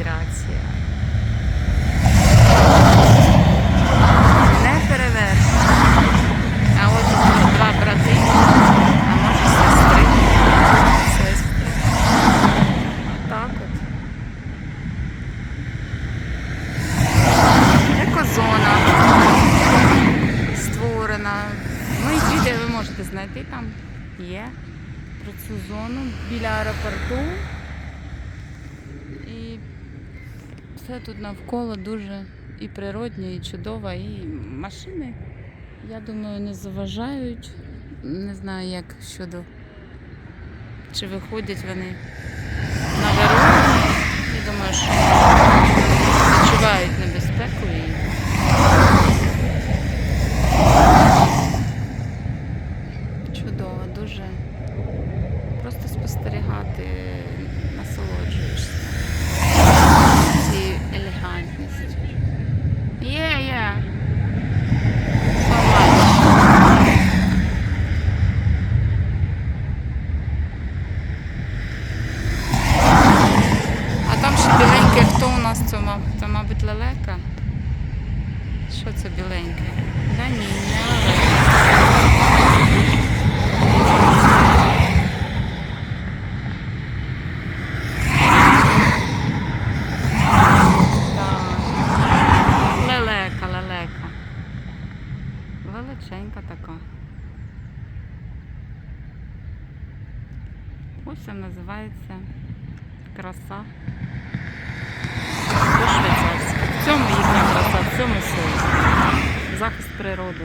Федерація. Не перевершено. А от два брати, а може сестри. Сестри. Отак от. Екозона створена. Ну і відео ви можете знайти там. Є про цю зону біля аеропорту. Все тут навколо дуже і природньо, і чудово, і машини, я думаю, не заважають. Не знаю, як щодо чи виходять вони на дорогу. Я думаю, що відчувають небезпеку і чудово, дуже просто спостерігати, насолоджуєшся. Ці елегантність. Є, є. А там ще біленьке, хто це, мабуть, лелека? Що це біленьке? Да ні, не лелека. Величенька така. Ось це називається краса. В цьому їхня краса, в цьому сила. Захист природи.